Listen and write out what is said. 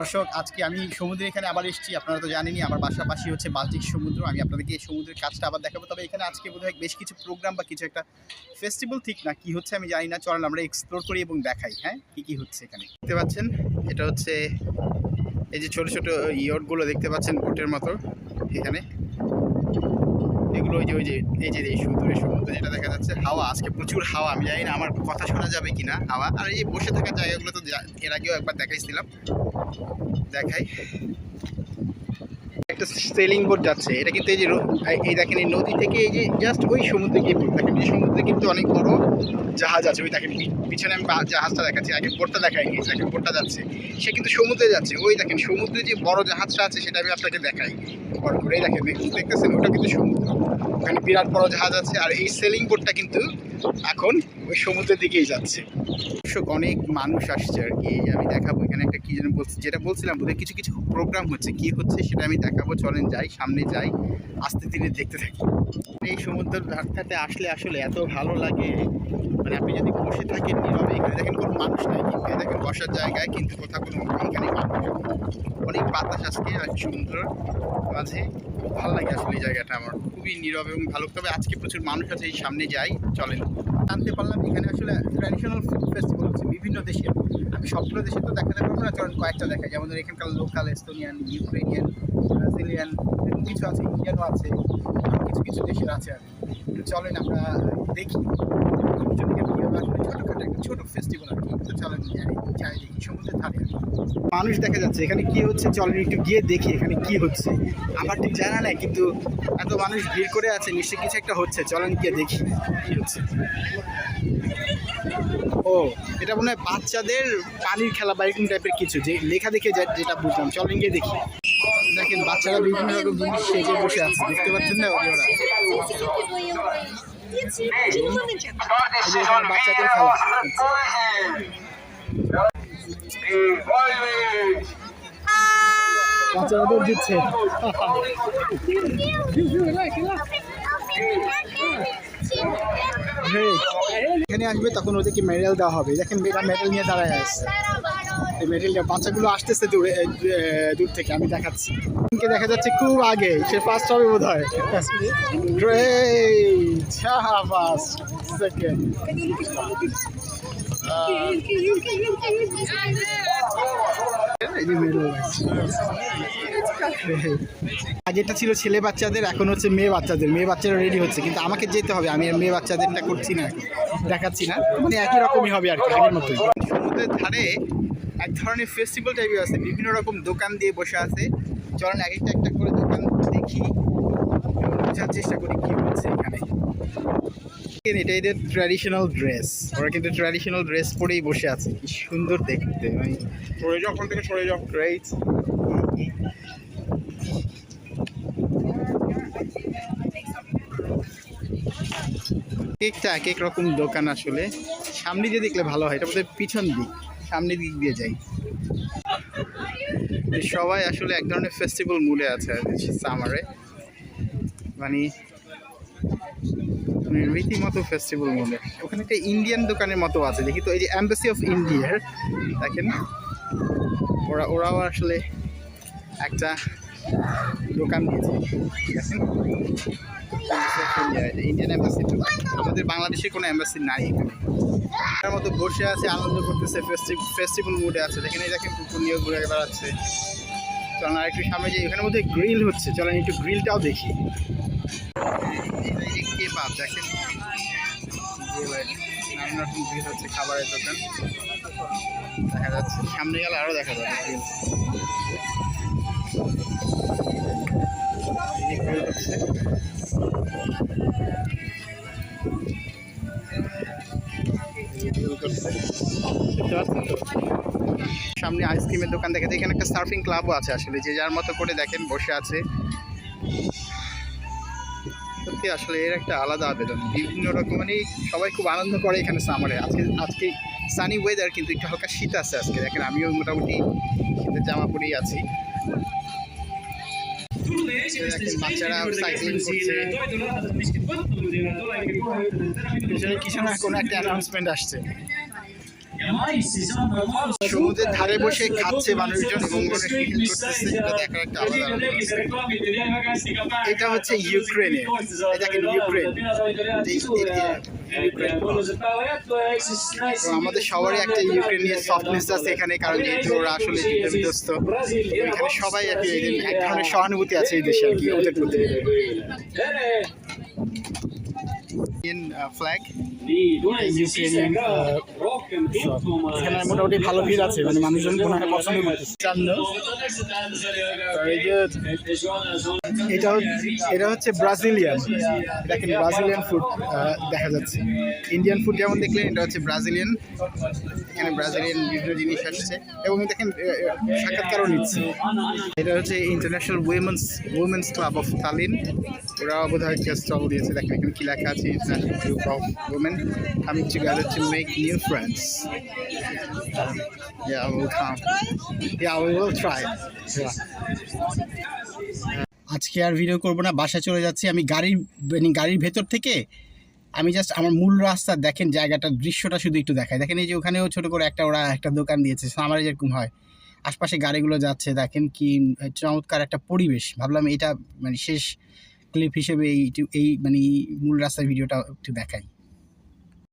দর্শক, আজকে আমি সমুদ্রে এখানে আবার এসেছি। আপনারা তো জানেনই, আমার পাশাপাশি হচ্ছে বাল্টিক সমুদ্র। আমি আপনাদেরকে এই সমুদ্রের কাজটা আবার দেখাবো। তবে এখানে আজকে বোধহয় বেশ কিছু প্রোগ্রাম বা কিছু একটা ফেস্টিভ্যাল ঠিক না, কি হচ্ছে আমি জানি না। চলেন আমরা এক্সপ্লোর করি এবং দেখাই হ্যাঁ? কী কী হচ্ছে এখানে? দেখতে পাচ্ছেন, এটা হচ্ছে এই যে ছোট ছোট ইয়টগুলো দেখতে পাচ্ছেন বোটের মতো এখানে। এগুলো ওই যে ওই যে, এই যে, এই সুদূরের সমুদ্র যেটা দেখা যাচ্ছে, হাওয়া, আজকে প্রচুর হাওয়া, আমি জানি না আমার কথা শোনা যাবে কিনা, হাওয়া। আর এই বসে থাকার জায়গাগুলো তো এর আগেও একবার দেখাইছিলাম। দেখাই। একটা সেলিং বোট যাচ্ছে। এটা কিন্তু এই যে এই- দেখেন এই নদী থেকে এই যে জাস্ট ওই সমুদ্রে গিয়ে। দেখেন এই সমুদ্রে কিন্তু অনেক বড় জাহাজ আছে। ওই দেখেন পিছনে আমি জাহাজটা দেখাচ্ছি। আগে বোটটা দেখাইনি দেখেন বোটটা যাচ্ছে। সে কিন্তু সমুদ্রে যাচ্ছে। ওই দেখেন সমুদ্রে যে বড় জাহাজটা আছে, সেটা আমি আপনাকে দেখাই। বড় করে। দেখেন দেখতেছেন? ওটা কিন্তু সমুদ্র। ওখানে বিরাট বড় জাহাজ আছে, আর এই সেলিং বোটটা কিন্তু এখন ওই সমুদ্রের দিকেই যাচ্ছে। অনেক মানুষ আসছে আর কি, আমি দেখাবো এখানে একটা কি যেন বলছি, যেটা বলছিলাম বোধহয় কিছু কিছু প্রোগ্রাম হচ্ছে, কি হচ্ছে সেটা আমি দেখাবো, চলেন যাই, সামনে যাই, আস্তে ধীরে দেখতে থাকি। এই সমুদ্রের ধারটাতে আসলে আসলে এত ভালো লাগে মানে আপনি যদি বসে থাকেন নীরবে, এখানে দেখেন কোনো মানুষ নাই। বসার জায়গায়, কিন্তু কোথাও কোনো এখানে অনেক বাতাস আজকে আর সমুদ্র মাঝে ভালো লাগে আসলে এই জায়গাটা আমার। খুবই নীরব এবং ভালো। তবে আজকে প্রচুর মানুষ আছে, এই সামনে যাই, চলেন। জানতে পারলাম এখানে আসলে ট্র্যাডিশনাল ফুড ফেস্টিভ্যাল হচ্ছে বিভিন্ন দেশের। আমি সবগুলো দেশে তো দেখাতে পারব না চলেন কয়েকটা দেখাই যেমন এখানকার লোকাল এস্তোনিয়ান ইউক্রেনিয়ান ব্রাজিলিয়ান এরকম কিছু আছে ইন্ডিয়ানও আছে। কিছু কিছু দেশের আছে আর। চলেন আমরা দেখি। ছোটো ফেস্টিভ্যাল কি। চলেন যাই দেখি মানুষ দেখা যাচ্ছে, এখানে কি হচ্ছে চলেন একটু গিয়ে দেখি এখানে কি হচ্ছে। আমার ঠিক জানা নাই, কিন্তু এত মানুষ ভিড় করে আছে, নিশ্চয়ই কিছু একটা হচ্ছে। চলেন গিয়ে দেখি কি হচ্ছে। ও, এটা মনে হয় বাচ্চাদের পানির খেলা বা এরকম টাইপের কিছু, যে লেখা দেখে যেটা বুঝলাম। চলেন গিয়ে দেখি। দেখেন বাচ্চারা বিভিন্ন রকম জিনিস সেজে বসে আছে দেখতে পাচ্ছেন না ওরা? বাচ্চাদের খেলা বাচ্চারা দিচ্ছে। এখানে আসবে তখন ওদেরকে মেডেল দেওয়া হবে। দেখেন মেয়েরা মেডেল নিয়ে দাঁড়ায় আসছে এই মেডেলটা বাচ্চাগুলো আসতেছে দূরে দূর থেকে, আমি দেখাচ্ছি। দেখা যাচ্ছে খুব আগে, সে ফার্স্ট হবে বোধ হয় সেকেন্ড। আগেরটা ছিল ছেলে বাচ্চাদের, এখন হচ্ছে মেয়ে বাচ্চাদের। মেয়ে বাচ্চারা রেডি হচ্ছে, কিন্তু আমাকে যেতে হবে, আমি মেয়ে বাচ্চাদেরটা করছি না দেখাচ্ছি না। মানে একই রকমই হবে আর কি, আগের মতোই। সমুদ্রের ধারে এক ধরনের ফেস্টিভ্যাল টাইপের আছে বিভিন্ন রকম দোকান দিয়ে বসে আছে। চলেন এক একটা একটা করে দোকান দেখি বোঝার চেষ্টা করি কি হচ্ছে এখানে। এটা এদের ট্র্যাডিশনাল ড্রেস ওরা কিন্তু ট্র্যাডিশনাল ড্রেস পরেই বসে আছে কি সুন্দর দেখতে মানে সরে যাও ওখান থেকে সরে যাও। গ্রেট কেকটা এক এক রকম দোকান আসলে সামনে দিয়ে দেখলে ভালো হয় এটা বোধহয় পিছন দিক। সামনে দিক দিয়ে যাই। সবাই আসলে এক ধরনের ফেস্টিভ্যাল মুডে আছে সামারে মানে রীতিমতো ফেস্টিভ্যাল মুডে ওখানে একটা ইন্ডিয়ান দোকানের মতো আছে, দেখি তো এই যে অ্যাম্বাসি অফ ইন্ডিয়ার দেখেন। ওরা, ওরাও আসলে একটা দোকান দিয়েছে ঠিক আছে ইন্ডিয়ান অ্যাম্বাসি আমাদের বাংলাদেশের কোনো অ্যাম্বাসি নাই এখানে। তার মতো বসে আছে, আনন্দ করতেছে ফেস্টিভ্যাল মুডে আছে। যেখানে দেখেন কুকুর নিয়ে ঘুরে বেড়াচ্ছে। চলেন আর একটু সামনে যাই ওখানে মধ্যে গ্রিল হচ্ছে। চলেন একটু গ্রিলটাও দেখি। যে কেবাব দেখেন। নানান রকম গ্রিল হচ্ছে, খাবারের দোকান। দেখা যাচ্ছে, সামনে গেলে আরও দেখা যাবে যে grill হচ্ছে। সামনে আইসক্রিমের দোকান দেখে এখানে একটা সার্ফিং ক্লাবও আছে আসলে, যে যার মতো করে দেখেন বসে আছে। সত্যি আসলে এর একটা আলাদা আবেদন। বিভিন্ন রকম মানে সবাই খুব আনন্দ করে এখানে সামারে। আজকে আজকে সানি ওয়েদার কিন্তু একটু হালকা শীত আছে আজকে। দেখেন আমিও মোটামুটি শীতের জামা পরেই আছি। বাচ্চারা সাইক্লিং করছে পিছনে কিছু না কোনো একটা অ্যানাউন্সমেন্ট আসছে সমুদ্রের ধারে বসে খাচ্ছে মানুষজন এবং একটা আলাদা এটা হচ্ছে ইউক্রেনের এটা ইউক্রেন। ইউক্রেন। আমাদের সবারই একটা ইউক্রেনিয়ান সফটনেস আছে এখানে, কারণ যেহেতু ওরা আসলে বিধ্বস্ত। এখানে সবাই এক ধরনের সহানুভূতি আছে এই দেশে আর কি, ওদের প্রতি। ফ্ল্যাগ এখানে মোটামুটি ভালো ভিড় আছে মানে মানুষজন মনে হয় পছন্দ করতেছে এটা এটা হচ্ছে ব্রাজিলিয়ান। দেখেন, ব্রাজিলিয়ান ফুড দেখা যাচ্ছে। ইন্ডিয়ান ফুড যেমন দেখলেন, এটা হচ্ছে ব্রাজিলিয়ান। এখানে ব্রাজিলিয়ান বিভিন্ন জিনিস আসছে। এবং দেখেন সাক্ষাৎকারও নিচ্ছে। এটা হচ্ছে international women's women's club of Tallinn ওরা বোধহয় একটা স্টল দিয়েছে। দেখেন, এখানে কি লেখা আছে? International group of women coming together to make new friends Yeah, we'll come. Yeah, we will try. Yeah. আজকে আর ভিডিও করব না বাসায় চলে যাচ্ছি আমি গাড়ির মানে গাড়ির ভেতর থেকে আমি জাস্ট আমার মূল রাস্তা দেখেন জায়গাটার দৃশ্যটা শুধু একটু দেখায় দেখেন এই যে ওখানেও ছোট করে একটা ওরা একটা দোকান দিয়েছে আমার যেরকম হয় আশপাশে গাড়িগুলো যাচ্ছে দেখেন কি চমৎকার একটা পরিবেশ ভাবলাম এটা মানে শেষ ক্লিপ হিসেবে এই এই মানে মূল রাস্তার ভিডিওটা একটু দেখাই